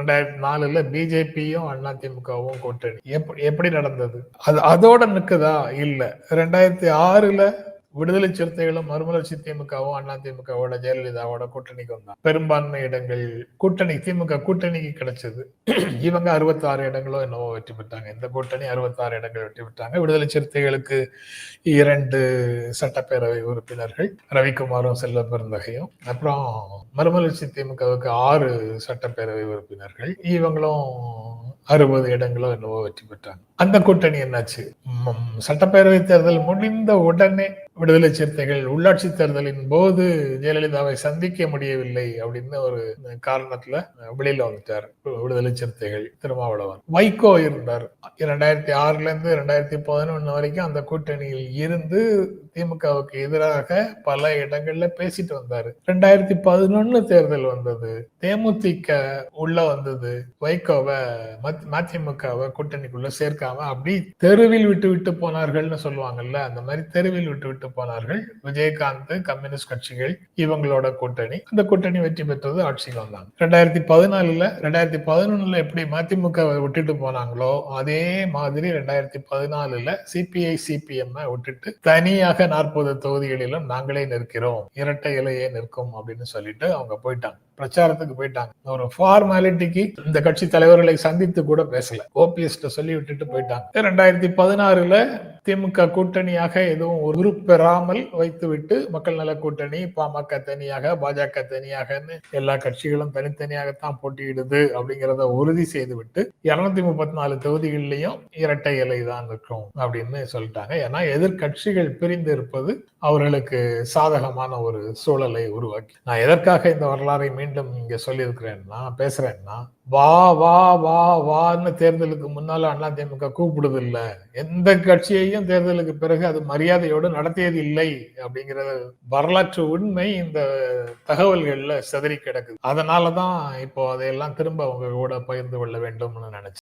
ரெண்டாயிரத்தி நாலுல பிஜேபியும் அண்ணா திமுகவும் கூட்டணி. எப்படி எப்படி நடந்தது? அது அதோட நிக்குதா? இல்ல. ரெண்டாயிரத்தி ஆறுல விடுதலை சிறுத்தைகளும் மறுமலர்ச்சி திமுகவும் அண்ணா திமுகவோட ஜெயலலிதாவோட கூட்டணிக்கு வந்தாங்க பெரும்பான்மை இடங்கள் கூட்டணி திமுக கூட்டணிக்கு கிடைச்சது. இவங்க அறுபத்தி ஆறு இடங்களோ என்னவோ வெற்றி பெற்றாங்க. இந்த கூட்டணி அறுபத்தாறு இடங்கள் வெற்றி பெற்றாங்க. விடுதலை சிறுத்தைகளுக்கு இரண்டு சட்டப்பேரவை உறுப்பினர்கள் ரவிக்குமாரும் செல்ல பெருந்தகையும் அப்புறம் மறுமலர்ச்சி திமுகவுக்கு ஆறு சட்டப்பேரவை உறுப்பினர்கள். இவங்களும் அறுபது இடங்களோ என்னவோ வெற்றி பெற்றாங்க. அந்த கூட்டணி என்னாச்சு? சட்டப்பேரவை தேர்தல் முடிந்த உடனே விடுதலை சிறுத்தைகள் உள்ளாட்சி தேர்தலின் போது ஜெயலலிதாவை சந்திக்க முடியவில்லை அப்படின்னு ஒரு காரணத்துல வெளியில வந்துட்டார் விடுதலை சிறுத்தைகள் திருமாவளவன். வைகோ இருந்தார். இரண்டாயிரத்தி ஆறுல இருந்து ரெண்டாயிரத்தி பதினொன்னு வரைக்கும் அந்த கூட்டணியில் இருந்து திமுகவுக்கு எதிராக பல இடங்கள்ல பேசிட்டு வந்தாரு. ரெண்டாயிரத்தி பதினொன்னு தேர்தல் வந்தது. தேமுதிக உள்ள வந்தது. வைகோவை மத்- மதிமுகவை கூட்டணிக்குள்ள சேர்க்காம அப்படி தெருவில் விட்டு விட்டு போனார்கள்னு சொல்லுவாங்கல்ல அந்த மாதிரி தெருவில் விட்டு விட்டு போனார்கள். விஜயகாந்த் கம்யூனிஸ்ட் கட்சிகள் இவங்களோட கூட்டணி. அந்த கூட்டணி வெற்றி பெற்றது ஆட்சிக்கு வந்தாங்க ரெண்டாயிரத்தி பதினாலுல ரெண்டாயிரத்தி பதினொன்னுல எப்படி மதிமுக விட்டுட்டு போனாங்களோ அதே மாதிரி ரெண்டாயிரத்தி பதினாலுல சிபிஐ சிபிஎம் விட்டுட்டு தனியாக நாற்பது தொகுதிகளிலும் நாங்களே நிற்கிறோம். இரட்டை இலையே நிற்கும் அப்படின்னு சொல்லிட்டு அவங்க போயிட்டாங்க. பிரச்சாரத்துக்கு போயிட்டாங்க. ஒரு ஃபார்மாலிட்டிக்கு இந்த கட்சி தலைவர்களை சந்தித்து கூட பேசல. ஓபிஎஸ் சொல்லி விட்டுட்டு போயிட்டாங்க. ரெண்டாயிரத்தி பதினாறுல திமுக கூட்டணியாக எதுவும் உருப்பெறாமல் வைத்துவிட்டு மக்கள் நல கூட்டணி பாமக தனியாக பாஜக தனியாகன்னு எல்லா கட்சிகளும் தனித்தனியாகத்தான் போட்டியிடுது அப்படிங்கிறத உறுதி செய்துவிட்டு இருநூத்தி முப்பத்தி நாலு தொகுதிகளிலையும் இரட்டை இலை தான் இருக்கும் அப்படின்னு சொல்லிட்டாங்க. ஏன்னா எதிர்கட்சிகள் பிரிந்து இருப்பது அவர்களுக்கு சாதகமான ஒரு சூழலை உருவாக்கி. நான் எதற்காக இந்த வரலாறை மீண்டும் இங்க சொல்லியிருக்கிறேன்னா பேசுறேன்னா வா வா வா வான்னு தேர்தலுக்கு முன்னால அதிமுக கூப்பிடுது இல்ல எந்த கட்சியையும் தேர்தலுக்கு பிறகு அது மரியாதையோடு நடத்தியது இல்லை அப்படிங்கிற வரலாற்று உண்மை இந்த தகவல்கள்ல சிதறி கிடக்குது. அதனாலதான் இப்போ அதையெல்லாம் திரும்ப உங்க கூட பகிர்ந்து கொள்ள வேண்டும்னு நினைச்சேன்.